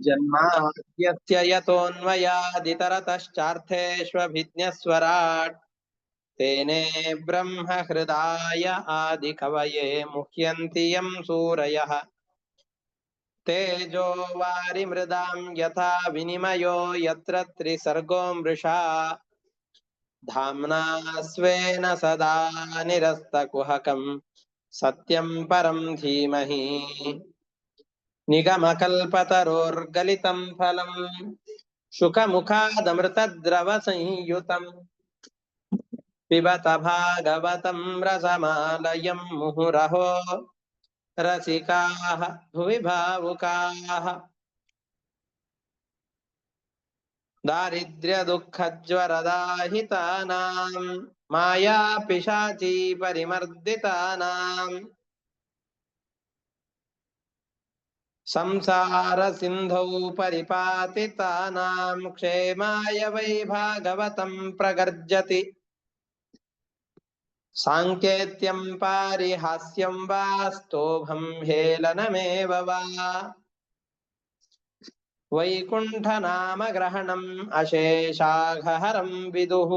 जन्माद्यस्य तेने ब्रह्महृदाय आदिकवये मुह्यन्ति यं सूरयः। तेजो वारी वारिमृदां यथा विनिमयो यत्र त्रिसर्गो मृषा। धाम्ना स्वेन सदा निरस्तकुहकम्। सत्यं परं धीमहि। निगमकल्पतरोर्गलितं फलम्। शुकमुखादमृतद्रवसंयुतम्। पिबत भागवतं रसमालयं मुहुरहो। रसिकाः भुवि भावुकाः दारिद्र्यदुःखज्वरदाहितानां। मायापिशाची परिमर्दितानाम् संसारसिन्धौ परिपातितानां क्षेमाय वै भागवतं प्रगर्जति। सांकेत्यं पारिहास्यं वा, स्तोभं हेलनमेव वा। वैकुण्ठनामग्रहणम् अशेषाघहरं विदुः।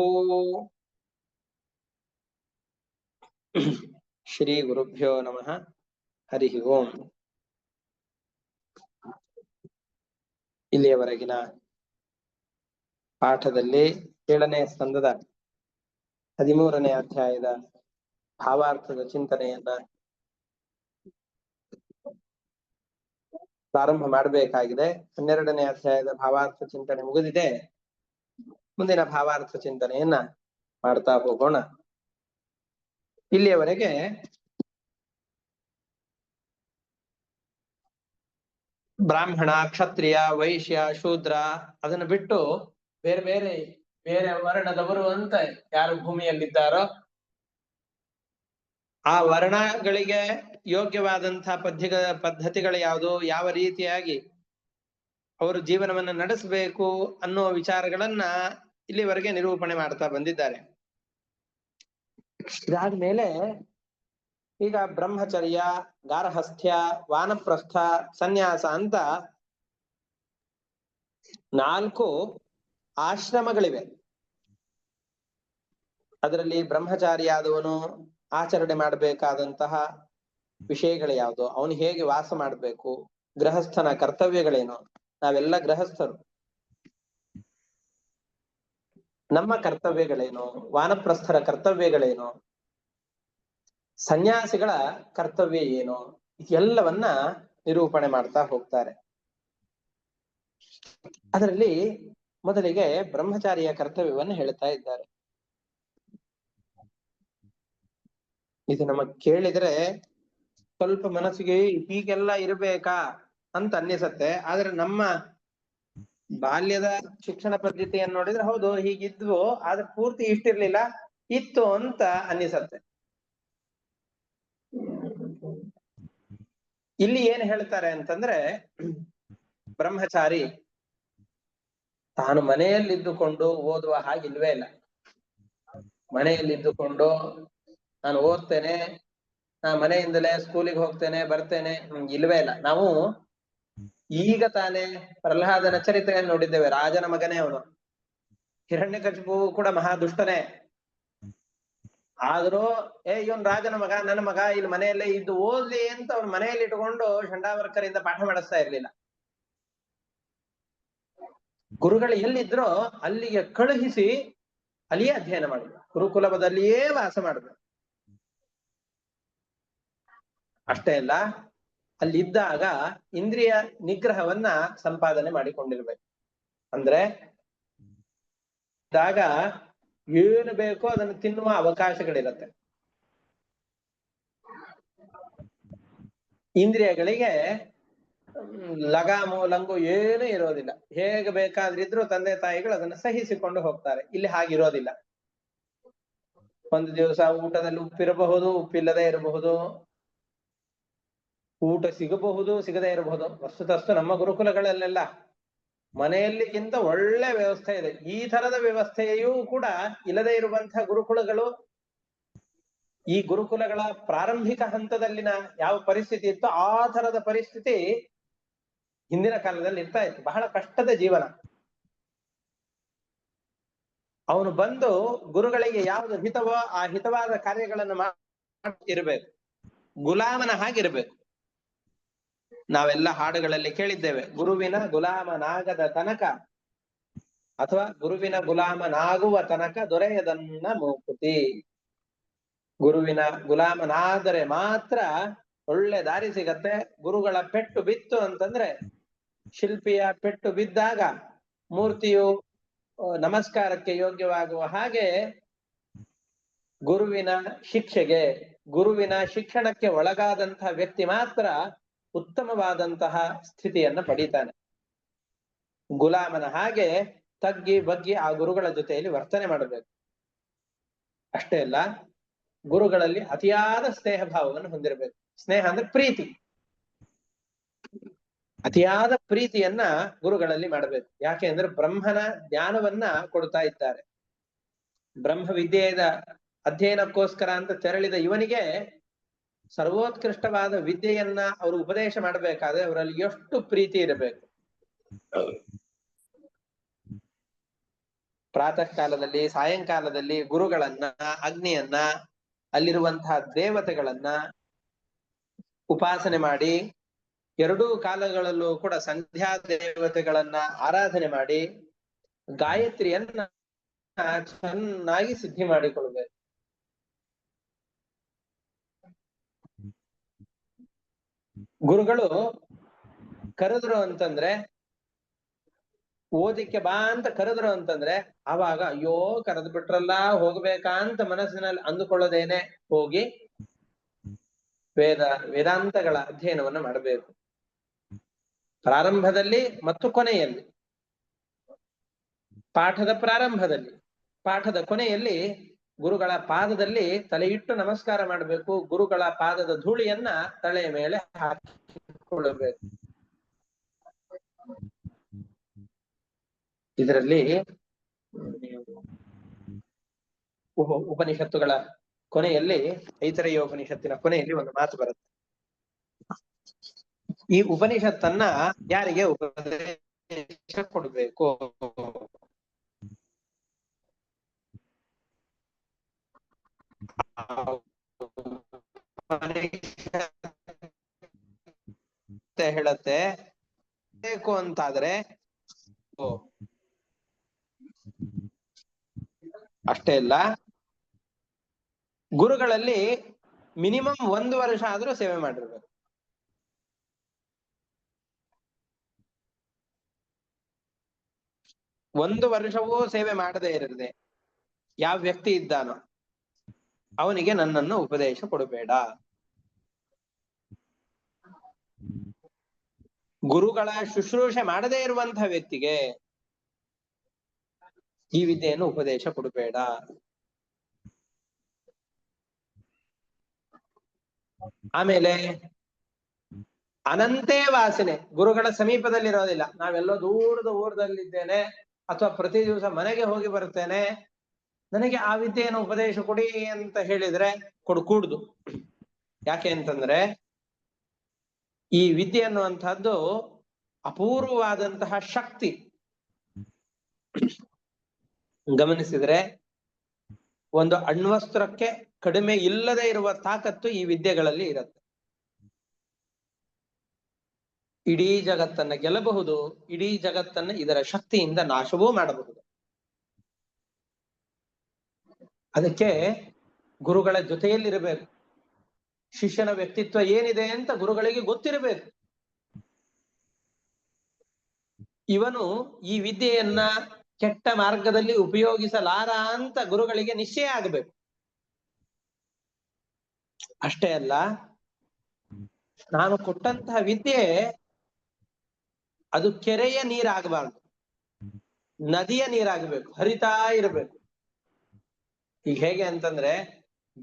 श्रीगुरुभ्यो नमः। हरिः ओम्। ಇಲ್ಲಿಯವರೆಗಿನ ಪಾಠದಲ್ಲಿ ಏಳನೇ ಸ್ಕಂದದ ಹದಿಮೂರನೇ ಅಧ್ಯಾಯದ ಭಾವಾರ್ಥದ ಚಿಂತನೆಯನ್ನ ಪ್ರಾರಂಭ ಮಾಡಬೇಕಾಗಿದೆ. ಹನ್ನೆರಡನೇ ಅಧ್ಯಾಯದ ಭಾವಾರ್ಥ ಚಿಂತನೆ ಮುಗಿದಿದೆ. ಮುಂದಿನ ಭಾವಾರ್ಥ ಚಿಂತನೆಯನ್ನ ಮಾಡ್ತಾ ಹೋಗೋಣ. ಇಲ್ಲಿಯವರೆಗೆ ಬ್ರಾಹ್ಮಣ, ಕ್ಷತ್ರಿಯ, ವೈಶ್ಯ, ಶೂದ್ರ ಅದನ್ನ ಬಿಟ್ಟು ಬೇರೆ ಬೇರೆ ಬೇರೆ ವರ್ಣದವರು ಅಂತ ಯಾರು ಭೂಮಿಯಲ್ಲಿದ್ದಾರೋ ಆ ವರ್ಣಗಳಿಗೆ ಯೋಗ್ಯವಾದಂತಹ ಪದ್ಯ ಪದ್ಧತಿಗಳು ಯಾವುದು? ಯಾವ ರೀತಿಯಾಗಿ ಅವರು ಜೀವನವನ್ನ ನಡೆಸಬೇಕು ಅನ್ನೋ ವಿಚಾರಗಳನ್ನ ಇಲ್ಲಿವರೆಗೆ ನಿರೂಪಣೆ ಮಾಡ್ತಾ ಬಂದಿದ್ದಾರೆ. ಇದಾದ್ಮೇಲೆ ಈಗ ಬ್ರಹ್ಮಚರ್ಯ, ಗಾರ್ಹಸ್ಥ್ಯ, ವಾನಪ್ರಸ್ಥ, ಸನ್ಯಾಸ ಅಂತ ನಾಲ್ಕು ಆಶ್ರಮಗಳಿವೆ. ಅದರಲ್ಲಿ ಬ್ರಹ್ಮಚಾರಿ ಆದವನು ಆಚರಣೆ ಮಾಡಬೇಕಾದಂತಹ ವಿಷಯಗಳು ಯಾವುದು? ಅವನು ಹೇಗೆ ವಾಸ ಮಾಡಬೇಕು? ಗೃಹಸ್ಥನ ಕರ್ತವ್ಯಗಳೇನು? ನಾವೆಲ್ಲ ಗೃಹಸ್ಥರು. ನಮ್ಮ ಕರ್ತವ್ಯಗಳೇನು? ವಾನಪ್ರಸ್ಥರ ಕರ್ತವ್ಯಗಳೇನು? ಸನ್ಯಾಸಿಗಳ ಕರ್ತವ್ಯ ಏನು? ಇದೆಲ್ಲವನ್ನ ನಿರೂಪಣೆ ಮಾಡ್ತಾ ಹೋಗ್ತಾರೆ. ಅದರಲ್ಲಿ ಮೊದಲಿಗೆ ಬ್ರಹ್ಮಚಾರಿಯ ಕರ್ತವ್ಯವನ್ನು ಹೇಳ್ತಾ ಇದ್ದಾರೆ. ಇದು ನಮಗ್ ಕೇಳಿದ್ರೆ ಸ್ವಲ್ಪ ಮನಸ್ಸಿಗೆ ಹೀಗೆಲ್ಲ ಇರ್ಬೇಕಾ ಅಂತ ಅನ್ನಿಸತ್ತೆ. ಆದ್ರೆ ನಮ್ಮ ಬಾಲ್ಯದ ಶಿಕ್ಷಣ ಪದ್ಧತಿಯನ್ನು ನೋಡಿದ್ರೆ ಹೌದು, ಹೀಗಿದ್ವು, ಆದ್ರೆ ಪೂರ್ತಿ ಇಷ್ಟಿರ್ಲಿಲ್ಲ, ಇತ್ತು ಅಂತ ಅನ್ನಿಸತ್ತೆ. ಇಲ್ಲಿ ಏನ್ ಹೇಳ್ತಾರೆ ಅಂತಂದ್ರೆ, ಬ್ರಹ್ಮಚಾರಿ ತಾನು ಮನೆಯಲ್ಲಿದ್ದುಕೊಂಡು ಓದುವ ಹಾಗಿಲ್ವೇ ಇಲ್ಲ. ಮನೆಯಲ್ಲಿದ್ದುಕೊಂಡು ನಾನು ಓದ್ತೇನೆ, ನಾ ಮನೆಯಿಂದಲೇ ಸ್ಕೂಲಿಗೆ ಹೋಗ್ತೇನೆ, ಬರ್ತೇನೆ ಇಲ್ವೇ ಇಲ್ಲ. ನಾವು ಈಗ ತಾನೇ ಪ್ರಹ್ಲಾದನ ಚರಿತ್ರೆಯನ್ನು ನೋಡಿದ್ದೇವೆ. ರಾಜನ ಮಗನೇ ಅವನು. ಹಿರಣ್ಯಕಶಿಪು ಕೂಡ ಮಹಾ ದುಷ್ಟನೇ ಆದ್ರೂ, ಏ, ಇವನ್ ರಾಜನ ಮಗ, ನನ್ನ ಮಗ, ಇಲ್ಲಿ ಮನೆಯಲ್ಲೇ ಇದ್ದು ಓದ್ಲಿ ಅಂತ ಅವ್ನ ಮನೆಯಲ್ಲಿ ಇಟ್ಕೊಂಡು ಇಂದ ಪಾಠ ಮಾಡಿಸ್ತಾ ಇರ್ಲಿಲ್ಲ. ಗುರುಗಳು ಎಲ್ಲಿದ್ರೋ ಅಲ್ಲಿಗೆ ಕಳುಹಿಸಿ ಅಲ್ಲಿಯೇ ಅಧ್ಯಯನ ಮಾಡಿದ್ರು. ಗುರುಕುಲಭದಲ್ಲಿಯೇ ವಾಸ ಮಾಡಿದ್ರು. ಅಷ್ಟೇ ಅಲ್ಲ, ಅಲ್ಲಿದ್ದಾಗ ಇಂದ್ರಿಯ ನಿಗ್ರಹವನ್ನ ಸಂಪಾದನೆ ಮಾಡಿಕೊಂಡಿರ್ಬೇಕು. ಅಂದ್ರೆ, ಇದ್ದಾಗ ಏನು ಬೇಕೋ ಅದನ್ನು ತಿನ್ನುವ ಅವಕಾಶಗಳಿರುತ್ತೆ. ಇಂದ್ರಿಯಗಳಿಗೆ ಲಗಾಮು ಲಂಗು ಏನು ಇರೋದಿಲ್ಲ. ಹೇಗೆ ಬೇಕಾದ್ರಿದ್ರು ತಂದೆ ತಾಯಿಗಳು ಅದನ್ನ ಸಹಿಸಿಕೊಂಡು ಹೋಗ್ತಾರೆ. ಇಲ್ಲಿ ಹಾಗಿರೋದಿಲ್ಲ. ಒಂದು ದಿವಸ ಊಟದಲ್ಲಿ ಉಪ್ಪಿರಬಹುದು, ಉಪ್ಪಿಲ್ಲದೆ ಇರಬಹುದು. ಊಟ ಸಿಗಬಹುದು, ಸಿಗದೇ ಇರಬಹುದು. ವಸ್ತುತಸ್ತು ನಮ್ಮ ಗುರುಕುಲಗಳಲ್ಲೆಲ್ಲ ಮನೆಯಲ್ಲಿಗಿಂತ ಒಳ್ಳೆ ವ್ಯವಸ್ಥೆ ಇದೆ. ಈ ತರದ ವ್ಯವಸ್ಥೆಯೂ ಕೂಡ ಇಲ್ಲದೆ ಇರುವಂತಹ ಗುರುಕುಲಗಳು, ಈ ಗುರುಕುಲಗಳ ಪ್ರಾರಂಭಿಕ ಹಂತದಲ್ಲಿನ ಯಾವ ಪರಿಸ್ಥಿತಿ ಇತ್ತೋ ಆ ತರದ ಪರಿಸ್ಥಿತಿ ಹಿಂದಿನ ಕಾಲದಲ್ಲಿ ಇರ್ತಾ ಇತ್ತು. ಬಹಳ ಕಷ್ಟದ ಜೀವನ. ಅವನು ಬಂದು ಗುರುಗಳಿಗೆ ಯಾವುದು ಹಿತವೋ ಆ ಹಿತವಾದ ಕಾರ್ಯಗಳನ್ನು ಇರಬೇಕು ಗುಲಾಮನ ಹಾಗಿರ್ಬೇಕು. ನಾವೆಲ್ಲ ಹಾಡುಗಳಲ್ಲಿ ಕೇಳಿದ್ದೇವೆ. ಗುರುವಿನ ಗುಲಾಮನಾಗದ ತನಕ ಅಥವಾ ಗುರುವಿನ ಗುಲಾಮನಾಗುವ ತನಕ ದೊರೆಯದನ್ನ ಮೂಕುತಿ. ಗುರುವಿನ ಗುಲಾಮನಾದರೆ ಮಾತ್ರ ಒಳ್ಳೆ ದಾರಿ ಸಿಗತ್ತೆ. ಗುರುಗಳ ಪೆಟ್ಟು ಬಿತ್ತು ಅಂತಂದ್ರೆ ಶಿಲ್ಪಿಯ ಪೆಟ್ಟು ಬಿದ್ದಾಗ ಮೂರ್ತಿಯು ನಮಸ್ಕಾರಕ್ಕೆ ಯೋಗ್ಯವಾಗುವ ಹಾಗೆ ಗುರುವಿನ ಶಿಕ್ಷೆಗೆ, ಗುರುವಿನ ಶಿಕ್ಷಣಕ್ಕೆ ಒಳಗಾದಂತಹ ವ್ಯಕ್ತಿ ಮಾತ್ರ ಉತ್ತಮವಾದಂತಹ ಸ್ಥಿತಿಯನ್ನ ಪಡೀತಾನೆ. ಗುಲಾಮನ ಹಾಗೆ ತಗ್ಗಿ, ಬಗ್ಗಿ ಆ ಗುರುಗಳ ಜೊತೆಯಲ್ಲಿ ವರ್ತನೆ ಮಾಡಬೇಕು. ಅಷ್ಟೇ ಅಲ್ಲ, ಗುರುಗಳಲ್ಲಿ ಅತಿಯಾದ ಸ್ನೇಹ ಭಾವವನ್ನು ಹೊಂದಿರಬೇಕು. ಸ್ನೇಹ ಅಂದ್ರೆ ಪ್ರೀತಿ. ಅತಿಯಾದ ಪ್ರೀತಿಯನ್ನ ಗುರುಗಳಲ್ಲಿ ಮಾಡಬೇಕು. ಯಾಕೆ ಅಂದ್ರೆ ಬ್ರಹ್ಮನ ಜ್ಞಾನವನ್ನ ಕೊಡ್ತಾ ಇದ್ದಾರೆ. ಬ್ರಹ್ಮ ವಿದ್ಯೆಯ ಅಧ್ಯಯನಕ್ಕೋಸ್ಕರ ಅಂತ ತೆರಳಿದ ಇವನಿಗೆ ಸರ್ವೋತ್ಕೃಷ್ಟವಾದ ವಿದ್ಯೆಯನ್ನ ಅವರು ಉಪದೇಶ ಮಾಡಬೇಕಾದ್ರೆ ಅವರಲ್ಲಿ ಎಷ್ಟು ಪ್ರೀತಿ ಇರಬೇಕು. ಪ್ರಾತಃ ಕಾಲದಲ್ಲಿ ಸಾಯಂಕಾಲದಲ್ಲಿ ಗುರುಗಳನ್ನ, ಅಗ್ನಿಯನ್ನ, ಅಲ್ಲಿರುವಂತಹ ದೇವತೆಗಳನ್ನ ಉಪಾಸನೆ ಮಾಡಿ, ಎರಡೂ ಕಾಲಗಳಲ್ಲೂ ಕೂಡ ಸಂಧ್ಯಾ ದೇವತೆಗಳನ್ನ ಆರಾಧನೆ ಮಾಡಿ, ಗಾಯತ್ರಿಯನ್ನ ಚೆನ್ನಾಗಿ ಸಿದ್ಧಿ ಮಾಡಿಕೊಳ್ಬೇಕು. ಗುರುಗಳು ಕರೆದ್ರು ಅಂತಂದ್ರೆ, ಓದಿಕ್ಕೆ ಬಾ ಅಂತ ಕರೆದ್ರು ಅಂತಂದ್ರೆ, ಆವಾಗ ಅಯ್ಯೋ ಕರೆದು ಬಿಟ್ರಲ್ಲ, ಹೋಗ್ಬೇಕಾ ಅಂತ ಮನಸ್ಸಿನಲ್ಲಿ ಅಂದುಕೊಳ್ಳೋದೇನೆ ಹೋಗಿ ವೇದ, ವೇದಾಂತಗಳ ಅಧ್ಯಯನವನ್ನ ಮಾಡಬೇಕು. ಪ್ರಾರಂಭದಲ್ಲಿ ಮತ್ತು ಕೊನೆಯಲ್ಲಿ. ಪಾಠದ ಪ್ರಾರಂಭದಲ್ಲಿ, ಪಾಠದ ಕೊನೆಯಲ್ಲಿ ಗುರುಗಳ ಪಾದದಲ್ಲಿ ತಲೆಯಿಟ್ಟು ನಮಸ್ಕಾರ ಮಾಡಬೇಕು. ಗುರುಗಳ ಪಾದದ ಧೂಳಿಯನ್ನ ತಲೆಯ ಮೇಲೆ ಹಾಕಿಕೊಳ್ಳಬೇಕು. ಇದರಲ್ಲಿ ಉಪ- ಉಪನಿಷತ್ತುಗಳ ಕೊನೆಯಲ್ಲಿ ಐತರೇಯ ಉಪನಿಷತ್ತಿನ ಕೊನೆಯಲ್ಲಿ ಒಂದು ಮಾತು ಬರುತ್ತೆ. ಈ ಉಪನಿಷತ್ತನ್ನ ಯಾರಿಗೆ ಉಪದೇಶ ಕೊಡ್ಬೇಕು ಆ ಉಪನಿಷತ್ತು ಹೇಳತ್ತೆ. ಬೇಕು ಅಂತಾದ್ರೆ ಅಷ್ಟೇ ಇಲ್ಲ. ಗುರುಗಳಲ್ಲಿ ಮಿನಿಮಮ್ ಒಂದು ವರ್ಷ ಆದ್ರೂ ಸೇವೆ ಮಾಡಿರ್ಬೇಕು. ಒಂದು ವರ್ಷವೂ ಸೇವೆ ಮಾಡದೇ ಇರದೆ, ಯಾವ ವ್ಯಕ್ತಿ ಇದ್ದಾನೋ. ಅವನಿಗೆ ನನ್ನನ್ನು ಉಪದೇಶ ಕೊಡಬೇಡ. ಗುರುಗಳ ಶುಶ್ರೂಷೆ ಮಾಡದೇ ಇರುವಂತಹ ವ್ಯಕ್ತಿಗೆ ಈ ವಿದ್ಯೆಯನ್ನು ಉಪದೇಶ ಕೊಡಬೇಡ. ಆಮೇಲೆ ಅನಂತೇ ವಾಸನೆ. ಗುರುಗಳ ಸಮೀಪದಲ್ಲಿರೋದಿಲ್ಲ. ನಾವೆಲ್ಲೋ ದೂರದ ಊರದಲ್ಲಿದ್ದೇನೆ ಅಥವಾ ಪ್ರತಿ ದಿವಸ ಮನೆಗೆ ಹೋಗಿ ಬರ್ತೇನೆ ನನಗೆ ಆ ವಿದ್ಯೆಯನ್ನು ಉಪದೇಶ ಕೊಡಿ ಅಂತ ಹೇಳಿದ್ರೆ ಕೊಡ್ಕೂಡ್ದು ಯಾಕೆ ಅಂತಂದ್ರೆ ಈ ವಿದ್ಯೆ ಅನ್ನುವಂಥದ್ದು ಅಪೂರ್ವವಾದಂತಹ ಶಕ್ತಿ. ಗಮನಿಸಿದ್ರೆ ಒಂದು ಅಣ್ವಸ್ತ್ರಕ್ಕೆ ಕಡಿಮೆ ಇಲ್ಲದೆ ಇರುವ ತಾಕತ್ತು ಈ ವಿದ್ಯೆಗಳಲ್ಲಿ ಇರುತ್ತೆ. ಇಡೀ ಜಗತ್ತನ್ನ ಗೆಲ್ಲಬಹುದು, ಇಡೀ ಜಗತ್ತನ್ನ ಇದರ ಶಕ್ತಿಯಿಂದ ನಾಶವೂ ಮಾಡಬಹುದು. ಅದಕ್ಕೆ ಗುರುಗಳ ಜೊತೆಯಲ್ಲಿರಬೇಕು. ಶಿಷ್ಯನ ವ್ಯಕ್ತಿತ್ವ ಏನಿದೆ ಅಂತ ಗುರುಗಳಿಗೆ ಗೊತ್ತಿರಬೇಕು. ಇವನು ಈ ವಿದ್ಯೆಯನ್ನ ಕೆಟ್ಟ ಮಾರ್ಗದಲ್ಲಿ ಉಪಯೋಗಿಸಲಾರ ಅಂತ ಗುರುಗಳಿಗೆ ನಿಶ್ಚಯ ಆಗಬೇಕು. ಅಷ್ಟೇ ಅಲ್ಲ, ನಾನು ಕೊಟ್ಟಂತಹ ವಿದ್ಯೆ ಅದು ಕೆರೆಯ ನೀರಾಗಬಾರ್ದು. ನದಿಯ ನೀರಾಗಬೇಕು. ಹರಿತಾ ಇರಬೇಕು. ಈಗ ಹೇಗೆ ಅಂತಂದ್ರೆ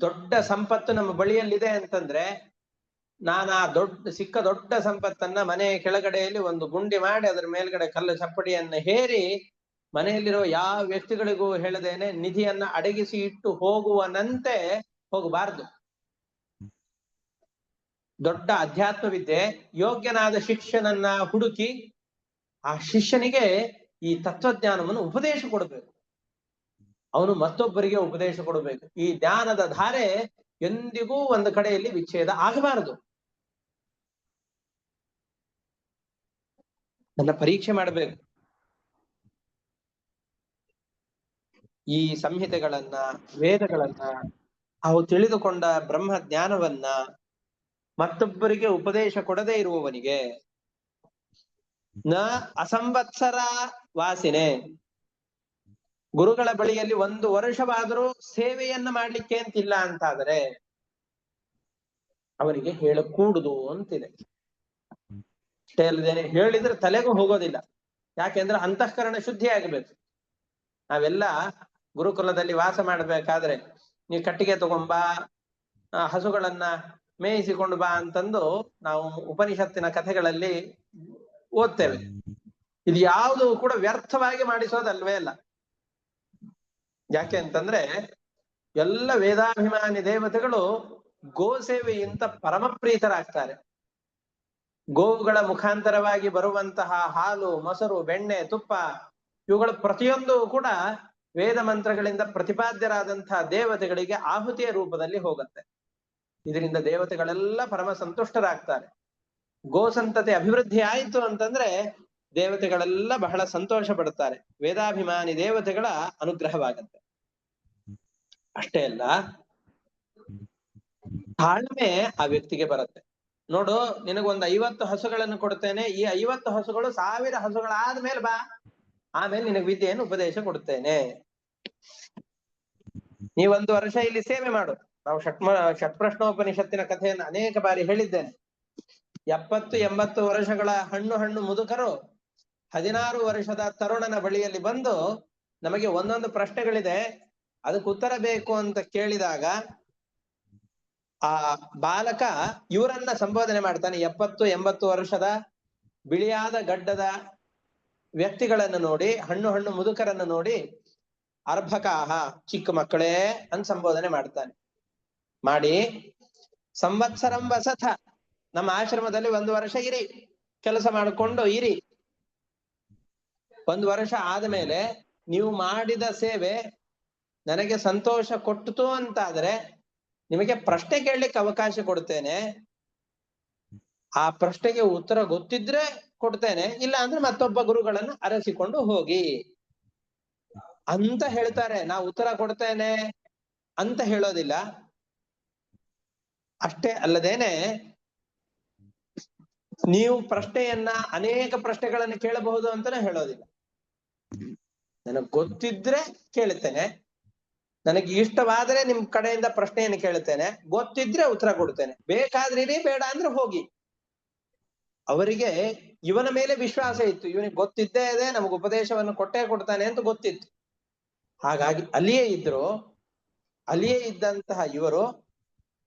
ದೊಡ್ಡ ಸಂಪತ್ತು ನಮ್ಮ ಬಳಿಯಲ್ಲಿದೆ ಅಂತಂದ್ರೆ ನಾನು ಆ ದೊಡ್ಡ, ಸಿಕ್ಕ ದೊಡ್ಡ ಸಂಪತ್ತನ್ನ ಮನೆಯ ಕೆಳಗಡೆಯಲ್ಲಿ ಒಂದು ಗುಂಡಿ ಮಾಡಿ ಅದರ ಮೇಲ್ಗಡೆ ಕಲ್ಲು ಚಪ್ಪಡಿಯನ್ನ ಹೇರಿ ಮನೆಯಲ್ಲಿರೋ ಯಾವ ವ್ಯಕ್ತಿಗಳಿಗೂ ಹೇಳದೇನೆ ನಿಧಿಯನ್ನ ಅಡಗಿಸಿ ಇಟ್ಟು ಹೋಗುವನಂತೆ ಹೋಗಬಾರದು. ದೊಡ್ಡ ಅಧ್ಯಾತ್ಮ ವಿದ್ಯೆ ಯೋಗ್ಯನಾದ ಶಿಷ್ಯನನ್ನ ಹುಡುಕಿ ಆ ಶಿಷ್ಯನಿಗೆ ಈ ತತ್ವಜ್ಞಾನವನ್ನು ಉಪದೇಶ ಕೊಡಬೇಕು. ಅವನು ಮತ್ತೊಬ್ಬರಿಗೆ ಉಪದೇಶ ಕೊಡಬೇಕು. ಈ ಜ್ಞಾನದ ಧಾರೆ ಎಂದಿಗೂ ಒಂದು ಕಡೆಯಲ್ಲಿ ವಿಚ್ಛೇದ ಆಗಬಾರದು. ನನ್ನ ಪರೀಕ್ಷೆ ಮಾಡಬೇಕು. ಈ ಸಂಹಿತೆಗಳನ್ನ, ವೇದಗಳನ್ನ, ಅವು ತಿಳಿದುಕೊಂಡ ಬ್ರಹ್ಮ ಜ್ಞಾನವನ್ನ ಮತ್ತೊಬ್ಬರಿಗೆ ಉಪದೇಶ ಕೊಡದೇ ಇರುವವನಿಗೆ ನ ಅಸಂವತ್ಸರ ವಾಸಿನೆ. ಗುರುಗಳ ಬಳಿಯಲ್ಲಿ ಒಂದು ವರ್ಷವಾದರೂ ಸೇವೆಯನ್ನ ಮಾಡ್ಲಿಕ್ಕೆ ಅಂತಿಲ್ಲ ಅಂತಾದರೆ ಅವರಿಗೆ ಹೇಳಕೂಡುದು ಅಂತಿದೆ. ಅಷ್ಟೇ ಅಲ್ಲದೇನೆ ಹೇಳಿದ್ರೆ ತಲೆಗೂ ಹೋಗೋದಿಲ್ಲ. ಯಾಕೆಂದ್ರೆ ಅಂತಃಕರಣ ಶುದ್ಧಿ ಆಗಬೇಕು. ನಾವೆಲ್ಲ ಗುರುಕುಲದಲ್ಲಿ ವಾಸ ಮಾಡ್ಬೇಕಾದ್ರೆ ನೀವು ಕಟ್ಟಿಗೆ ತಗೊಂಬಾ ಹಸುಗಳನ್ನ ಮೇಯಿಸಿಕೊಂಡು ಬಾ ಅಂತಂದು ನಾವು ಉಪನಿಷತ್ತಿನ ಕಥೆಗಳಲ್ಲಿ ಓದ್ತೇವೆ. ಇದು ಯಾವುದು ಕೂಡ ವ್ಯರ್ಥವಾಗಿ ಮಾಡಿಸೋದಲ್ವೇ ಅಲ್ಲ. ಯಾಕೆ ಅಂತಂದ್ರೆ ಎಲ್ಲ ವೇದಾಭಿಮಾನಿ ದೇವತೆಗಳು ಗೋ ಸೇವೆಯಿಂದ ಪರಮ ಪ್ರೀತರಾಗ್ತಾರೆ. ಗೋವುಗಳ ಮುಖಾಂತರವಾಗಿ ಬರುವಂತಹ ಹಾಲು, ಮೊಸರು, ಬೆಣ್ಣೆ, ತುಪ್ಪ ಇವುಗಳ ಪ್ರತಿಯೊಂದು ಕೂಡ ವೇದ ಮಂತ್ರಗಳಿಂದ ಪ್ರತಿಪಾದ್ಯರಾದಂತಹ ದೇವತೆಗಳಿಗೆ ಆಹುತಿಯ ರೂಪದಲ್ಲಿ ಹೋಗುತ್ತೆ. ಇದರಿಂದ ದೇವತೆಗಳೆಲ್ಲ ಪರಮ ಸಂತುಷ್ಟರಾಗ್ತಾರೆ. ಗೋ ಸಂತತಿ ಅಭಿವೃದ್ಧಿ ಆಯಿತು ಅಂತಂದ್ರೆ ದೇವತೆಗಳೆಲ್ಲ ಬಹಳ ಸಂತೋಷ ಪಡುತ್ತಾರೆ. ವೇದಾಭಿಮಾನಿ ದೇವತೆಗಳ ಅನುಗ್ರಹವಾಗತ್ತೆ. ಅಷ್ಟೇ ಅಲ್ಲ, ತಾಳ್ಮೆ ಆ ವ್ಯಕ್ತಿಗೆ ಬರುತ್ತೆ. ನೋಡು, ನಿನಗೊಂದು ಐವತ್ತು ಹಸುಗಳನ್ನು ಕೊಡ್ತೇನೆ. ಈ ಐವತ್ತು ಹಸುಗಳು ಸಾವಿರ ಹಸುಗಳಾದ್ಮೇಲೆ ಬಾ. ಆಮೇಲೆ ನಿನಗೆ ವಿದ್ಯೆಯನ್ನು ಉಪದೇಶ ಕೊಡ್ತೇನೆ. ನೀ ಒಂದು ವರ್ಷ ಇಲ್ಲಿ ಸೇವೆ ಮಾಡು. ನಾವು ಷಟ್ಮ, ಷಟ್ಪ್ರಶ್ನೋಪನಿಷತ್ತಿನ ಕಥೆಯನ್ನು ಅನೇಕ ಬಾರಿ ಹೇಳಿದ್ದೇನೆ. ಎಪ್ಪತ್ತು ಎಂಬತ್ತು ವರ್ಷಗಳ ಹಣ್ಣು ಹಣ್ಣು ಮುದುಕರು ಹದಿನಾರು ವರ್ಷದ ತರುಣನ ಬಳಿಯಲ್ಲಿ ಬಂದು ನಮಗೆ ಒಂದೊಂದು ಪ್ರಶ್ನೆಗಳಿದೆ. ಅದಕ್ಕೆ ಉತ್ತರ ಬೇಕು ಅಂತ ಕೇಳಿದಾಗ, ಆ ಬಾಲಕ ಇವರನ್ನ ಸಂಬೋಧನೆ ಮಾಡ್ತಾನೆ. ಎಪ್ಪತ್ತು, ಎಂಬತ್ತು ವರ್ಷದ ಬಿಳಿಯಾದ ಗಡ್ಡದ ವ್ಯಕ್ತಿಗಳನ್ನು ನೋಡಿ, ಹಣ್ಣು ಹಣ್ಣು ಮುದುಕರನ್ನು ನೋಡಿ, ಅರ್ಭಕಾಹ, ಚಿಕ್ಕ ಮಕ್ಕಳೇ ಅಂತ ಸಂಬೋಧನೆ ಮಾಡ್ತಾನೆ. ಮಾಡಿ ಸಂವತ್ಸರಂ ವಸಥ ನಮ್ಮ ಆಶ್ರಮದಲ್ಲಿ ಒಂದು ವರ್ಷ ಇರಿ, ಕೆಲಸ ಮಾಡಿಕೊಂಡು ಇರಿ. ಒಂದು ವರ್ಷ ಆದಮೇಲೆ ನೀವು ಮಾಡಿದ ಸೇವೆ ನನಗೆ ಸಂತೋಷ ಕೊಟ್ಟಿತು ಅಂತಾದ್ರೆ ನಿಮಗೆ ಪ್ರಶ್ನೆ ಕೇಳಲಿಕ್ಕೆ ಅವಕಾಶ ಕೊಡ್ತೇನೆ. ಆ ಪ್ರಶ್ನೆಗೆ ಉತ್ತರ ಗೊತ್ತಿದ್ರೆ ಕೊಡ್ತೇನೆ, ಇಲ್ಲ ಅಂದ್ರೆ ಮತ್ತೊಬ್ಬ ಗುರುಗಳನ್ನ ಅರಸಿಕೊಂಡು ಹೋಗಿ. ಅಂತ ಹೇಳ್ತಾರೆ, ನಾ ಉತ್ತರ ಕೊಡ್ತೇನೆ ಅಂತ ಹೇಳೋದಿಲ್ಲ. ಅಷ್ಟೇ ಅಲ್ಲದೇನೆ ನೀವು ಪ್ರಶ್ನೆಯನ್ನ ಅನೇಕ ಪ್ರಶ್ನೆಗಳನ್ನು ಕೇಳಬಹುದು ಅಂತಾನೆ ಹೇಳೋದಿಲ್ಲ. ನನಗ್ ಗೊತ್ತಿದ್ರೆ ಕೇಳ್ತೇನೆ ನನಗೆ ಇಷ್ಟವಾದ್ರೆ ನಿಮ್ ಕಡೆಯಿಂದ ಪ್ರಶ್ನೆಯನ್ನು ಕೇಳ್ತೇನೆ ಗೊತ್ತಿದ್ರೆ ಉತ್ತರ ಕೊಡ್ತೇನೆ ಬೇಕಾದ್ರೆ ಇರಿ, ಬೇಡ ಅಂದ್ರೆ ಹೋಗಿ. ಅವರಿಗೆ ಇವನ ಮೇಲೆ ವಿಶ್ವಾಸ ಇತ್ತು. ಇವನಿಗೆ ಗೊತ್ತಿದ್ದೇ ಇದೆ, ನಮಗೆ ಉಪದೇಶವನ್ನು ಕೊಟ್ಟೇ ಕೊಡ್ತಾನೆ ಅಂತ ಗೊತ್ತಿತ್ತು. ಹಾಗಾಗಿ ಅಲ್ಲಿಯೇ ಇದ್ರು. ಅಲ್ಲಿಯೇ ಇದ್ದಂತಹ ಇವರು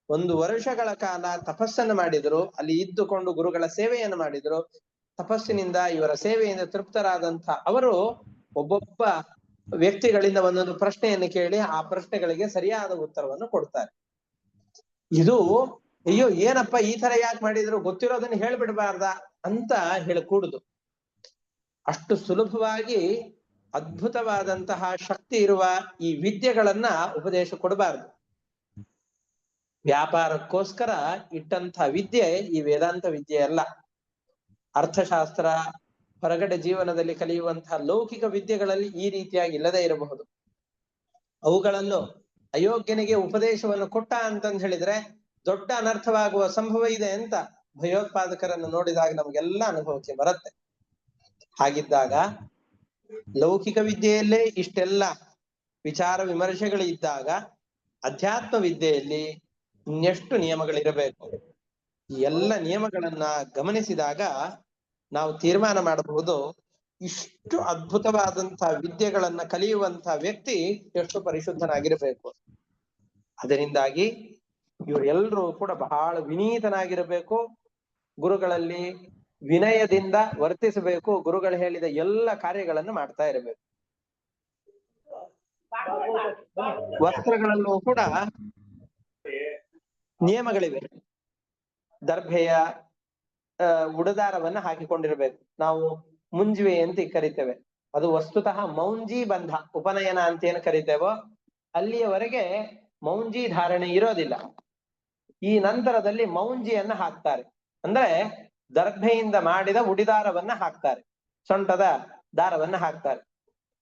ಒಂದು ವರ್ಷಗಳ ಕಾಲ ತಪಸ್ಸನ್ನು ಮಾಡಿದ್ರು. ಅಲ್ಲಿ ಇದ್ದುಕೊಂಡು ಗುರುಗಳ ಸೇವೆಯನ್ನು ಮಾಡಿದ್ರು. ತಪಸ್ಸಿನಿಂದ ಇವರ ಸೇವೆಯಿಂದ ತೃಪ್ತರಾದಂತಹ ಅವರು ಒಬ್ಬೊಬ್ಬ ವ್ಯಕ್ತಿಗಳಿಂದ ಒಂದೊಂದು ಪ್ರಶ್ನೆಯನ್ನು ಕೇಳಿ ಆ ಪ್ರಶ್ನೆಗಳಿಗೆ ಸರಿಯಾದ ಉತ್ತರವನ್ನು ಕೊಡ್ತಾರೆ. ಇದು, ಅಯ್ಯೋ, ಏನಪ್ಪ ಈ ತರ ಯಾಕೆ ಮಾಡಿದ್ರು? ಗೊತ್ತಿರೋದನ್ನ ಹೇಳ್ಬಿಡ್ಬಾರ್ದ ಅಂತ ಹೇಳಕೂಡುದು. ಅಷ್ಟು ಸುಲಭವಾಗಿ ಅದ್ಭುತವಾದಂತಹ ಶಕ್ತಿ ಇರುವ ಈ ವಿದ್ಯೆಗಳನ್ನ ಉಪದೇಶ ಕೊಡಬಾರದು. ವ್ಯಾಪಾರಕ್ಕೋಸ್ಕರ ಇಟ್ಟಂತ ವಿದ್ಯೆ ಈ ವೇದಾಂತ ವಿದ್ಯೆ ಅಲ್ಲ. ಅರ್ಥಶಾಸ್ತ್ರ ಹೊರಗಡೆ ಜೀವನದಲ್ಲಿ ಕಲಿಯುವಂತಹ ಲೌಕಿಕ ವಿದ್ಯೆಗಳಲ್ಲಿ ಈ ರೀತಿಯಾಗಿ ಇಲ್ಲದೆ ಇರಬಹುದು. ಅವುಗಳನ್ನು ಅಯೋಗ್ಯನಿಗೆ ಉಪದೇಶವನ್ನು ಕೊಟ್ಟ ಅಂತಂದ್ ಹೇಳಿದ್ರೆ ದೊಡ್ಡ ಅನರ್ಥವಾಗುವ ಸಂಭವ ಇದೆ ಅಂತ ಭಯೋತ್ಪಾದಕರನ್ನು ನೋಡಿದಾಗ ನಮಗೆಲ್ಲ ಅನುಭವಕ್ಕೆ ಬರುತ್ತೆ. ಹಾಗಿದ್ದಾಗ ಲೌಕಿಕ ವಿದ್ಯೆಯಲ್ಲೇ ಇಷ್ಟೆಲ್ಲ ವಿಚಾರ ವಿಮರ್ಶೆಗಳು ಇದ್ದಾಗ ಅಧ್ಯಾತ್ಮ ವಿದ್ಯೆಯಲ್ಲಿ ಇನ್ನೆಷ್ಟು ನಿಯಮಗಳಿರಬೇಕು? ಈ ಎಲ್ಲ ನಿಯಮಗಳನ್ನ ಗಮನಿಸಿದಾಗ ನಾವು ತೀರ್ಮಾನ ಮಾಡಬಹುದು. ಇಷ್ಟು ಅದ್ಭುತವಾದಂತಹ ವಿದ್ಯೆಗಳನ್ನ ಕಲಿಯುವಂತಹ ವ್ಯಕ್ತಿ ಎಷ್ಟು ಪರಿಶುದ್ಧನಾಗಿರಬೇಕು. ಅದರಿಂದಾಗಿ ಇವರೆಲ್ಲರೂ ಕೂಡ ಬಹಳ ವಿನೀತನಾಗಿರಬೇಕು. ಗುರುಗಳಲ್ಲಿ ವಿನಯದಿಂದ ವರ್ತಿಸಬೇಕು. ಗುರುಗಳು ಹೇಳಿದ ಎಲ್ಲ ಕಾರ್ಯಗಳನ್ನು ಮಾಡ್ತಾ ಇರಬೇಕು. ವಸ್ತ್ರಗಳಲ್ಲೂ ಕೂಡ ನಿಯಮಗಳಿವೆ. ದರ್ಭೆಯ ಉಡದಾರವನ್ನ ಹಾಕಿಕೊಂಡಿರ್ಬೇಕು. ನಾವು ಮುಂಜುವೆ ಅಂತ ಕರಿತೇವೆ. ಅದು ವಸ್ತುತಃ ಮೌಂಜಿ ಬಂಧ, ಉಪನಯನ ಅಂತ ಏನ್ ಕರಿತೇವೋ, ಅಲ್ಲಿಯವರೆಗೆ ಮೌಂಜಿ ಧಾರಣೆ ಇರೋದಿಲ್ಲ. ಈ ನಂತರದಲ್ಲಿ ಮೌಂಜಿಯನ್ನ ಹಾಕ್ತಾರೆ. ಅಂದ್ರೆ ದರ್ಭೆಯಿಂದ ಮಾಡಿದ ಉಡಿದಾರವನ್ನ ಹಾಕ್ತಾರೆ. ಸೊಂಟದ ದಾರವನ್ನ ಹಾಕ್ತಾರೆ.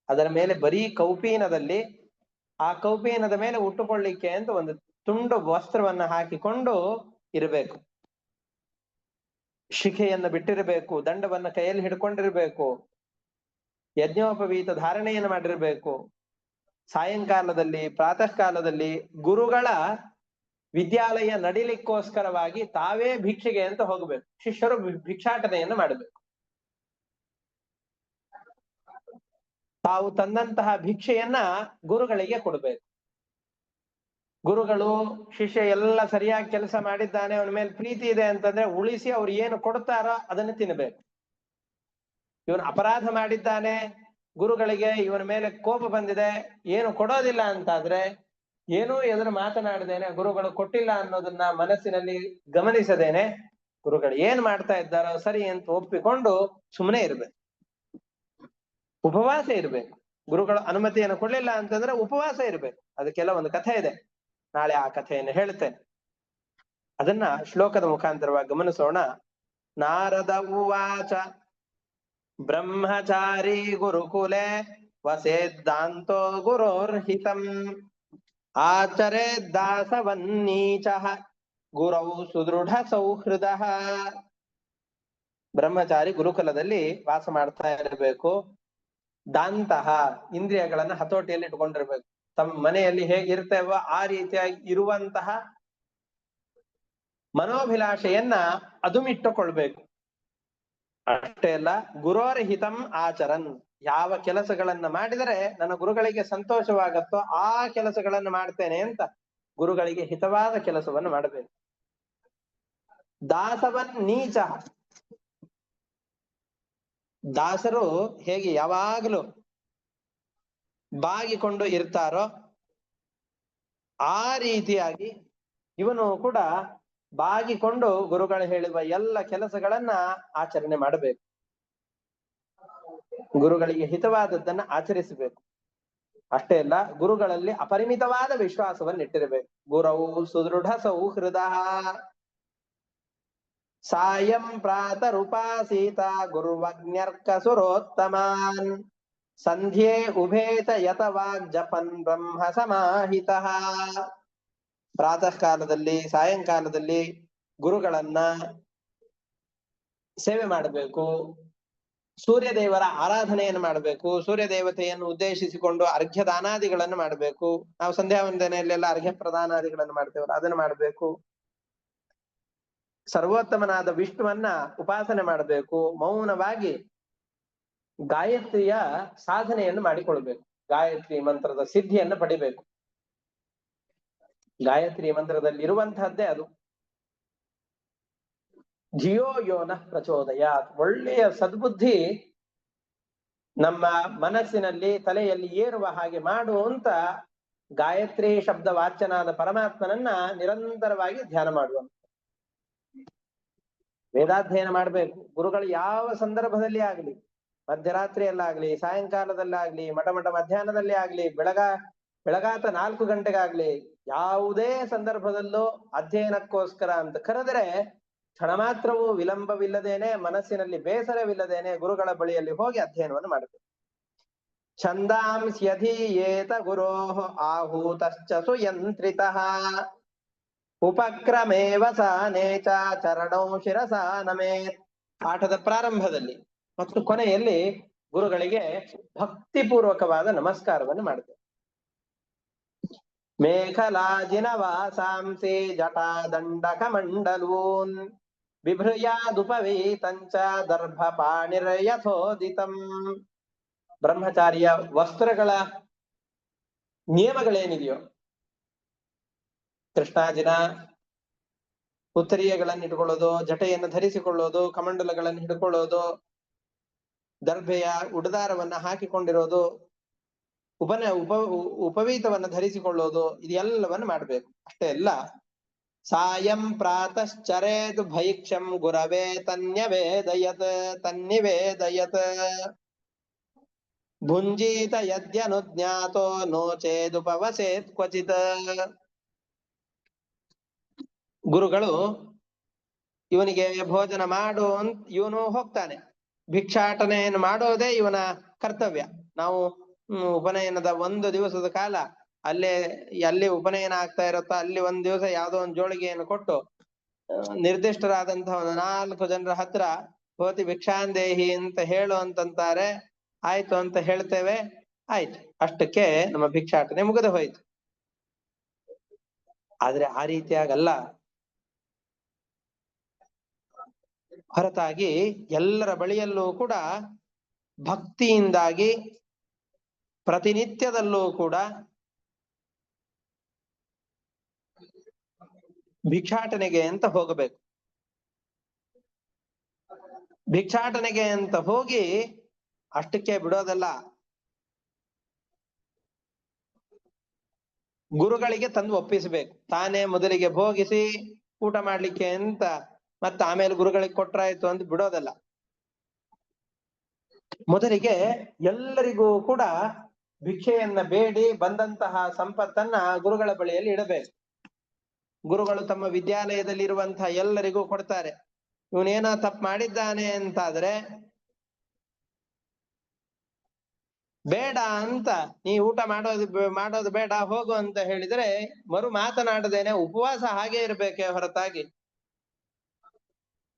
ಅದರ ಮೇಲೆ ಬರೀ ಕೌಪೀನದಲ್ಲಿ ಆ ಕೌಪೀನದ ಮೇಲೆ ಉಟ್ಟುಕೊಳ್ಳಿಕ್ಕೆ ಅಂತ ಒಂದು ತುಂಡು ವಸ್ತ್ರವನ್ನ ಹಾಕಿಕೊಂಡು ಇರಬೇಕು. ಶಿಖೆಯನ್ನು ಬಿಟ್ಟಿರಬೇಕು, ದಂಡವನ್ನ ಕೈಯಲ್ಲಿ ಹಿಡ್ಕೊಂಡಿರಬೇಕು, ಯಜ್ಞೋಪವೀತ ಧಾರಣೆಯನ್ನು ಮಾಡಿರಬೇಕು. ಸಾಯಂಕಾಲದಲ್ಲಿ ಪ್ರಾತಃ ಕಾಲದಲ್ಲಿ ಗುರುಗಳ ವಿದ್ಯಾಲಯ ನಡಿಲಿಕ್ಕೋಸ್ಕರವಾಗಿ ತಾವೇ ಭಿಕ್ಷೆಗೆ ಅಂತ ಹೋಗಬೇಕು. ಶಿಷ್ಯರು ಭಿಕ್ಷಾಟನೆಯನ್ನು ಮಾಡಬೇಕು. ತಾವು ತಂದಂತಹ ಭಿಕ್ಷೆಯನ್ನ ಗುರುಗಳಿಗೆ ಕೊಡ್ಬೇಕು. ಗುರುಗಳು, ಶಿಷ್ಯ ಎಲ್ಲ ಸರಿಯಾಗಿ ಕೆಲಸ ಮಾಡಿದ್ದಾನೆ, ಅವನ ಮೇಲೆ ಪ್ರೀತಿ ಇದೆ ಅಂತಂದ್ರೆ ಉಳಿಸಿ ಅವ್ರು ಏನು ಕೊಡ್ತಾರೋ ಅದನ್ನ ತಿನ್ಬೇಕು. ಇವನು ಅಪರಾಧ ಮಾಡಿದ್ದಾನೆ, ಗುರುಗಳಿಗೆ ಇವನ ಮೇಲೆ ಕೋಪ ಬಂದಿದೆ, ಏನು ಕೊಡೋದಿಲ್ಲ ಅಂತಾದ್ರೆ ಏನೂ ಎದುರು ಮಾತನಾಡದೇನೆ ಗುರುಗಳು ಕೊಟ್ಟಿಲ್ಲ ಅನ್ನೋದನ್ನ ಮನಸ್ಸಿನಲ್ಲಿ ಗಮನಿಸದೇನೆ, ಗುರುಗಳು ಏನ್ ಮಾಡ್ತಾ ಇದ್ದಾರೋ ಸರಿ ಅಂತ ಒಪ್ಪಿಕೊಂಡು ಸುಮ್ಮನೆ ಇರ್ಬೇಕು. ಉಪವಾಸ ಇರ್ಬೇಕು. ಗುರುಗಳು ಅನುಮತಿಯನ್ನು ಕೊಡ್ಲಿಲ್ಲ ಅಂತಂದ್ರೆ ಉಪವಾಸ ಇರ್ಬೇಕು. ಅದಕ್ಕೆಲ್ಲ ಒಂದು ಕಥೆ ಇದೆ. ನಾಳೆ ಆ ಕಥೆಯನ್ನು ಹೇಳ್ತೇನೆ ಅದನ್ನ ಶ್ಲೋಕದ ಮುಖಾಂತರವಾಗಿ ಗಮನಿಸೋಣ. ನಾರದ ಉವಾಚ ಬ್ರಹ್ಮಚಾರಿ ಗುರುಕುಲೆ ವಸೇದ್ದಾಂತೋ ಗುರೋರ್ಹಿತಂ. ಆಚರೆ ದಾಸವನ್ನೀಚ ಗುರೌ ಸುದೃಢ ಸೌಹೃದ. ಬ್ರಹ್ಮಚಾರಿ ಗುರುಕುಲದಲ್ಲಿ ವಾಸ ಮಾಡ್ತಾ ಇರಬೇಕು. ದಾಂತಹ ಇಂದ್ರಿಯಗಳನ್ನ ಹತೋಟಿಯಲ್ಲಿ ಇಟ್ಕೊಂಡಿರ್ಬೇಕು ತಮ್ಮ ಮನೆಯಲ್ಲಿ ಹೇಗಿರ್ತೇವೋ ಆ ರೀತಿಯಾಗಿ ಇರುವಂತಹ ಮನೋಭಿಲಾಷೆಯನ್ನ ಅದುಮಿಟ್ಟುಕೊಳ್ಬೇಕು ಅಷ್ಟೇ ಅಲ್ಲ ಗುರೋರ ಹಿತಂ ಆಚರನ್. ಯಾವ ಕೆಲಸಗಳನ್ನ ಮಾಡಿದರೆ ನನ್ನ ಗುರುಗಳಿಗೆ ಸಂತೋಷವಾಗತ್ತೋ ಆ ಕೆಲಸಗಳನ್ನು ಮಾಡ್ತೇನೆ ಅಂತ ಗುರುಗಳಿಗೆ ಹಿತವಾದ ಕೆಲಸವನ್ನು ಮಾಡಬೇಕು. ದಾಸವನ್ ನೀಚ. ದಾಸರು ಹೇಗೆ ಯಾವಾಗಲೂ ಬಾಗಿಕೊಂಡು ಇರ್ತಾರೋ ಆ ರೀತಿಯಾಗಿ ಇವನು ಕೂಡ ಬಾಗಿಕೊಂಡು ಗುರುಗಳು ಹೇಳುವ ಎಲ್ಲ ಕೆಲಸಗಳನ್ನ ಆಚರಣೆ ಮಾಡಬೇಕು. ಗುರುಗಳಿಗೆ ಹಿತವಾದದ್ದನ್ನ ಆಚರಿಸಬೇಕು. ಅಷ್ಟೇ ಅಲ್ಲ, ಗುರುಗಳಲ್ಲಿ ಅಪರಿಮಿತವಾದ ವಿಶ್ವಾಸವನ್ನು ಇಟ್ಟಿರಬೇಕು. ಗುರವು ಸುದೃಢ ಸೌಹೃದ ಸಾಯಂ ಪ್ರಾತರುಪಾಸೀತ ಗುರುವಜ್ಞರ್ಕ ಸುರೋತ್ತಮಾನ್. ಸಂಧ್ಯೆ ಉಭೇತ ಯತ ಜಪನ್ ಬ್ರಹ್ಮ ಸಮಾಹಿತ. ಪ್ರಾತಃ ಕಾಲದಲ್ಲಿ ಸಾಯಂಕಾಲದಲ್ಲಿ ಗುರುಗಳನ್ನ ಸೇವೆ ಮಾಡಬೇಕು. ಸೂರ್ಯ ದೇವರ ಆರಾಧನೆಯನ್ನು ಮಾಡಬೇಕು. ಸೂರ್ಯ ದೇವತೆಯನ್ನು ಉದ್ದೇಶಿಸಿಕೊಂಡು ಅರ್ಘ್ಯ ದಾನಾದಿಗಳನ್ನು ಮಾಡಬೇಕು. ನಾವು ಸಂಧ್ಯಾ ವಂದನೆಯಲ್ಲೆಲ್ಲ ಅರ್ಘ್ಯ ಪ್ರದಾನಾದಿಗಳನ್ನು ಮಾಡ್ತೇವಲ್ಲ, ಅದನ್ನು ಮಾಡಬೇಕು. ಸರ್ವೋತ್ತಮನಾದ ವಿಷ್ಣುವನ್ನ ಉಪಾಸನೆ ಮಾಡಬೇಕು. ಮೌನವಾಗಿ ಗಾಯತ್ರಿಯ ಸಾಧನೆಯನ್ನು ಮಾಡಿಕೊಳ್ಬೇಕು. ಗಾಯತ್ರಿ ಮಂತ್ರದ ಸಿದ್ಧಿಯನ್ನು ಪಡಿಬೇಕು. ಗಾಯತ್ರಿ ಮಂತ್ರದಲ್ಲಿ ಇರುವಂತಹದ್ದೇ ಅದು. ಧಿಯೋ ಯೋನ ಪ್ರಚೋದಯ ಒಳ್ಳೆಯ ಸದ್ಬುದ್ಧಿ ನಮ್ಮ ಮನಸ್ಸಿನಲ್ಲಿ ತಲೆಯಲ್ಲಿ ಏರುವ ಹಾಗೆ ಮಾಡು ಅಂತ ಗಾಯತ್ರಿ ಶಬ್ದ ವಾಚ್ಯನಾದ ಪರಮಾತ್ಮನನ್ನ ನಿರಂತರವಾಗಿ ಧ್ಯಾನ ಮಾಡುವಂತ ವೇದಾಧ್ಯಯನ ಮಾಡಬೇಕು. ಗುರುಗಳು ಯಾವ ಸಂದರ್ಭದಲ್ಲಿ ಆಗ್ಲಿ. ಮಧ್ಯರಾತ್ರಿಯಲ್ಲಾಗ್ಲಿ, ಸಾಯಂಕಾಲದಲ್ಲಾಗ್ಲಿ, ಮಠ ಮಠ ಮಧ್ಯಾಹ್ನದಲ್ಲಿ ಆಗ್ಲಿ, ಬೆಳಗ, ಬೆಳಗಾತ ನಾಲ್ಕು ಗಂಟೆಗಾಗ್ಲಿ ಯಾವುದೇ ಸಂದರ್ಭದಲ್ಲೂ ಅಧ್ಯಯನಕ್ಕೋಸ್ಕರ ಅಂತ ಕರೆದರೆ ಕ್ಷಣ ಮಾತ್ರವೂ ವಿಳಂಬವಿಲ್ಲದೇನೆ ಮನಸ್ಸಿನಲ್ಲಿ ಬೇಸರವಿಲ್ಲದೇನೆ ಗುರುಗಳ ಬಳಿಯಲ್ಲಿ ಹೋಗಿ ಅಧ್ಯಯನವನ್ನು ಮಾಡಬೇಕು. ಛಂದಾಂಸ್ಯಧೀಯೇತ ಗುರೋ ಆಹೂತಶ್ಚ ಸುಯಂತ್ರಿತಃ. ಉಪಕ್ರಮೇವ ಸಾನೇ ಚ ಚರಣೌ ಶಿರಸಾ ನಮೇತ್. ಪಾಠದ ಪ್ರಾರಂಭದಲ್ಲಿ ಮತ್ತು ಕೊನೆಯಲ್ಲಿ ಗುರುಗಳಿಗೆ ಭಕ್ತಿಪೂರ್ವಕವಾದ ನಮಸ್ಕಾರವನ್ನು ಮಾಡುತ್ತೇವೆ. ಮೇಖಲಾಜಿನ ವಾಸಾಂಸಿ ಜಟಾ ದಂಡಕ ಮಂಡಲೂನ್ ಬಿಭ್ರಯಾದುಪವೀತಂಚ ದರ್ಭ ಪಾಣಿರ್ಯಥೋದಿತಂ ಬ್ರಹ್ಮಚಾರಿಯ ವಸ್ತ್ರಗಳ ನಿಯಮಗಳೇನಿದೆಯೋ, ಕೃಷ್ಣಾಜಿನ ಉತ್ತರೀಯಗಳನ್ನು ಇಟ್ಕೊಳ್ಳೋದು ಜಟೆಯನ್ನು ಧರಿಸಿಕೊಳ್ಳೋದು, ಕಮಂಡಲಗಳನ್ನು ಹಿಡ್ಕೊಳ್ಳೋದು ದರ್ಭೆಯ ಉಡದಾರವನ್ನ ಹಾಕಿಕೊಂಡಿರೋದು, ಉಪನ, ಉಪ ಉಪವೀತವನ್ನ ಧರಿಸಿಕೊಳ್ಳೋದು, ಇದೆಲ್ಲವನ್ನ ಮಾಡ್ಬೇಕು. ಅಷ್ಟೇ ಅಲ್ಲ, ಸಾಯಂ ಪ್ರಾತಶ್ಚರೇದು ಭೈಕ್ಷಂ ಗುರವೇ ತನ್ಯವೇದಯತ್, ತನ್ನಿವೇದಯತ್. ಭುಂಜೀತ ಯದ್ಯನುಜ್ಞಾತೋ ನೋ ಚೇದುಪವಸೇತ್ ಕ್ವಚಿತ. ಗುರುಗಳು ಇವನಿಗೆ ಭೋಜನ ಮಾಡು ಅಂತ ಇವನು ಹೋಗ್ತಾನೆ. ಭಿಕ್ಷಾಟನೆಯನ್ನು ಮಾಡೋದೇ ಇವನ ಕರ್ತವ್ಯ. ನಾವು ಉಪನಯನದ ಒಂದು ದಿವಸದ ಕಾಲ ಅಲ್ಲೇ ಎಲ್ಲಿ ಉಪನಯನ ಆಗ್ತಾ ಇರುತ್ತೋ, ಅಲ್ಲಿ ಒಂದ್ ದಿವಸ ಯಾವ್ದೋ ಒಂದು ಜೋಳಿಗೆಯನ್ನು ಕೊಟ್ಟು ನಿರ್ದಿಷ್ಟರಾದಂತಹ ಒಂದು ನಾಲ್ಕು ಜನರ ಹತ್ರ ಹೋತಿ ಭಿಕ್ಷಾಂದೇಹಿ ಅಂತ ಹೇಳು ಅಂತಂತಾರೆ. ಆಯ್ತು ಅಂತ ಹೇಳ್ತೇವೆ. ಆಯ್ತು. ಅಷ್ಟಕ್ಕೆ ನಮ್ಮ ಭಿಕ್ಷಾಟನೆ ಮುಗಿದು ಹೋಯ್ತು. ಆದ್ರೆ ಆ ರೀತಿಯಾಗಲ್ಲ. ಹೊರತಾಗಿ ಎಲ್ಲರ ಬಳಿಯಲ್ಲೂ ಕೂಡ ಭಕ್ತಿಯಿಂದಾಗಿ ಪ್ರತಿನಿತ್ಯದಲ್ಲೂ ಕೂಡ ಭಿಕ್ಷಾಟನೆಗೆ ಅಂತ ಹೋಗಬೇಕು. ಭಿಕ್ಷಾಟನೆಗೆ ಅಂತ ಹೋಗಿ ಅಷ್ಟಕ್ಕೆ ಬಿಡೋದಲ್ಲ. ಗುರುಗಳಿಗೆ ತಂದು ಒಪ್ಪಿಸಬೇಕು. ತಾನೇ ಮೊದಲಿಗೆ ಭೋಗಿಸಿ ಊಟ ಮಾಡ್ಲಿಕ್ಕೆ ಅಂತ ಮತ್ತೆ ಆಮೇಲೆ ಗುರುಗಳಿಗೆ ಕೊಟ್ರಾಯ್ತು ಅಂತ ಬಿಡೋದಲ್ಲ. ಮೊದಲಿಗೆ ಎಲ್ಲರಿಗೂ ಕೂಡ ಭಿಕ್ಷೆಯನ್ನ ಬೇಡಿ, ಬಂದಂತಹ ಸಂಪತ್ತನ್ನ ಗುರುಗಳ ಬಳಿಯಲ್ಲಿ ಇಡಬೇಕು. ಗುರುಗಳು ತಮ್ಮ ವಿದ್ಯಾಲಯದಲ್ಲಿ ಇರುವಂತಹ ಎಲ್ಲರಿಗೂ ಕೊಡ್ತಾರೆ. ಇವನೇನೋ ತಪ್ಪು ಮಾಡಿದ್ದಾನೆ ಅಂತಾದ್ರೆ, ಬೇಡ ಅಂತ, ನೀ ಊಟ ಮಾಡೋದು ಮಾಡೋದು ಬೇಡ, ಹೋಗು ಅಂತ ಹೇಳಿದ್ರೆ ಮರು ಮಾತನಾಡದೇನೆ, ಉಪವಾಸ ಹಾಗೆ ಇರ್ಬೇಕೆ ಹೊರತಾಗಿ.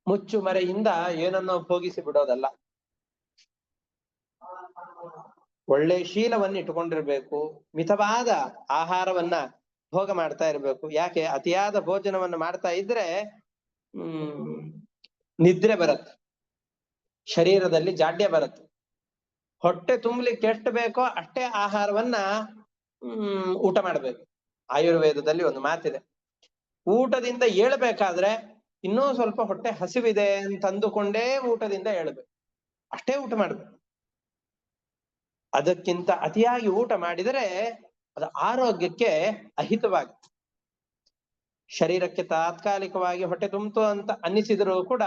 ಮುಚ್ಚು ಮರೆಯಿಂದ ಏನನ್ನೋ ಭೋಗಿಸಿ ಬಿಡೋದಲ್ಲ. ಒಳ್ಳೆ ಶೀಲವನ್ನ ಇಟ್ಟುಕೊಂಡಿರ್ಬೇಕು ಮಿತವಾದ ಆಹಾರವನ್ನ ಭೋಗ ಮಾಡ್ತಾ ಇರ್ಬೇಕು. ಯಾಕೆ? ಅತಿಯಾದ ಭೋಜನವನ್ನ ಮಾಡ್ತಾ ಇದ್ರೆ, ಹ್ಮ್, ನಿದ್ರೆ ಬರುತ್ತೆ. ಶರೀರದಲ್ಲಿ ಜಾಡ್ಯ ಬರುತ್ತೆ. ಹೊಟ್ಟೆ ತುಂಬಲಿಕ್ಕೆ ಎಷ್ಟು ಬೇಕೋ ಅಷ್ಟೇ ಆಹಾರವನ್ನ, ಹ್ಮ್, ಊಟ ಮಾಡ್ಬೇಕು. ಆಯುರ್ವೇದದಲ್ಲಿ ಒಂದು ಮಾತಿದೆ. ಊಟದಿಂದ ಏಳ್ಬೇಕಾದ್ರೆ ಇನ್ನೂ ಸ್ವಲ್ಪ ಹೊಟ್ಟೆ ಹಸಿವಿದೆ ಅಂತ ಅಂದುಕೊಂಡೇ ಊಟದಿಂದ ಹೇಳ್ಬೇಕು ಅಷ್ಟೇ ಊಟ ಮಾಡ್ಬೇಕು ಅದಕ್ಕಿಂತ ಅತಿಯಾಗಿ ಊಟ ಮಾಡಿದರೆ ಅದು ಆರೋಗ್ಯಕ್ಕೆ ಅಹಿತವಾಗುತ್ತೆ ಶರೀರಕ್ಕೆ ತಾತ್ಕಾಲಿಕವಾಗಿ ಹೊಟ್ಟೆ ತುಂಬಿತು ಅಂತ ಅನ್ನಿಸಿದರೂ ಕೂಡ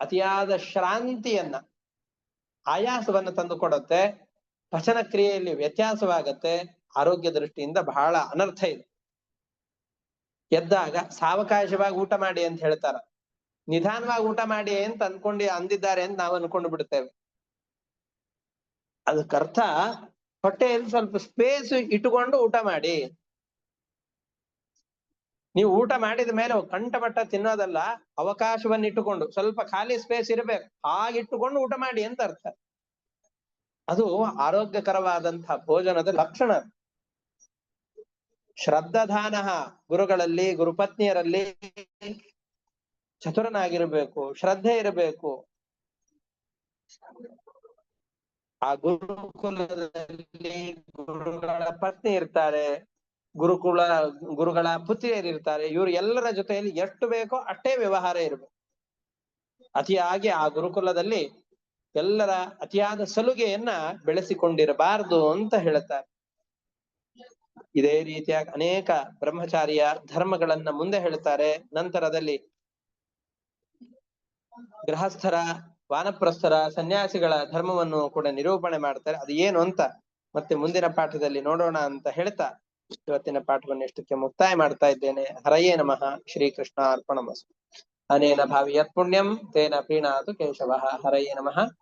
ಅತಿಯಾದ ಶ್ರಾಂತಿಯನ್ನ, ಆಯಾಸವನ್ನ ತಂದು ಕೊಡುತ್ತೆ ಪಚನ ಕ್ರಿಯೆಯಲ್ಲಿ ವ್ಯತ್ಯಾಸವಾಗತ್ತೆ. ಆರೋಗ್ಯ ದೃಷ್ಟಿಯಿಂದ ಬಹಳ ಅನರ್ಥ ಇದೆ. ಎದ್ದಾಗ ಸಾವಕಾಶವಾಗಿ ಊಟ ಮಾಡಿ ಅಂತ ಹೇಳ್ತಾರ. ನಿಧಾನವಾಗಿ ಊಟ ಮಾಡಿ ಅಂತ ಅನ್ಕೊಂಡು ಅಂದಿದ್ದಾರೆ ಅಂತ ನಾವು ಅನ್ಕೊಂಡು ಬಿಡ್ತೇವೆ. ಅದಕ್ಕರ್ಥ ಹೊಟ್ಟೆಯಲ್ಲಿ ಸ್ವಲ್ಪ ಸ್ಪೇಸ್ ಇಟ್ಟುಕೊಂಡು ಊಟ ಮಾಡಿ. ನೀವು ಊಟ ಮಾಡಿದ ಮೇಲೆ ಕಂಠಮಟ್ಟ ತಿನ್ನೋದಲ್ಲ, ಅವಕಾಶವನ್ನು ಇಟ್ಟುಕೊಂಡು ಸ್ವಲ್ಪ ಖಾಲಿ ಸ್ಪೇಸ್ ಇರಬೇಕು ಹಾಗಿಟ್ಟುಕೊಂಡು ಊಟ ಮಾಡಿ ಅಂತ ಅರ್ಥ. ಅದು ಆರೋಗ್ಯಕರವಾದಂತಹ ಭೋಜನದ ಲಕ್ಷಣ. ಶ್ರದ್ಧಾಧಾನ ಗುರುಗಳಲ್ಲಿ, ಗುರುಪತ್ನಿಯರಲ್ಲಿ ಚತುರನಾಗಿರ್ಬೇಕು, ಶ್ರದ್ಧೆ ಇರಬೇಕು. ಆ ಗುರುಕುಲದಲ್ಲಿ ಗುರುಗಳ ಪತ್ನಿ ಇರ್ತಾರೆ, ಗುರುಕುಲ, ಗುರುಗಳ ಪುತ್ರಿಯರಿರ್ತಾರೆ ಇವರು ಎಲ್ಲರ ಜೊತೆಯಲ್ಲಿ ಎಷ್ಟು ಬೇಕೋ ಅಷ್ಟೇ ವ್ಯವಹಾರ ಇರಬೇಕು. ಅತಿಯಾಗಿ ಆ ಗುರುಕುಲದಲ್ಲಿ ಎಲ್ಲರ ಅತಿಯಾದ ಸಲುಗೆಯನ್ನ ಬೆಳೆಸಿಕೊಂಡಿರಬಾರದು ಅಂತ ಹೇಳುತ್ತಾರೆ. ಇದೇ ರೀತಿಯಾಗಿ ಅನೇಕ ಬ್ರಹ್ಮಚಾರಿಯ ಧರ್ಮಗಳನ್ನ ಮುಂದೆ ಹೇಳ್ತಾರೆ. ನಂತರದಲ್ಲಿ ಗೃಹಸ್ಥರ, ವಾನಪ್ರಸ್ಥರ, ಸನ್ಯಾಸಿಗಳ ಧರ್ಮವನ್ನು ಕೂಡ ನಿರೂಪಣೆ ಮಾಡ್ತಾರೆ. ಅದು ಏನು ಅಂತ ಮತ್ತೆ ಮುಂದಿನ ಪಾಠದಲ್ಲಿ ನೋಡೋಣ ಅಂತ ಹೇಳ್ತಾ ಇವತ್ತಿನ ಪಾಠವನ್ನು ಎಷ್ಟಕ್ಕೆ ಮುಕ್ತಾಯ ಮಾಡ್ತಾ ಇದ್ದೇನೆ. ಹರಯೇ ನಮಃ. ಶ್ರೀಕೃಷ್ಣ ಅರ್ಪಣಮಸ್ತು. ಅನೇನ ಭಾವಿ ಪುಣ್ಯಂ ತೇನ ಪ್ರೀಣಾತು ಕೇಶವ. ಹರಯೇ ನಮಃ.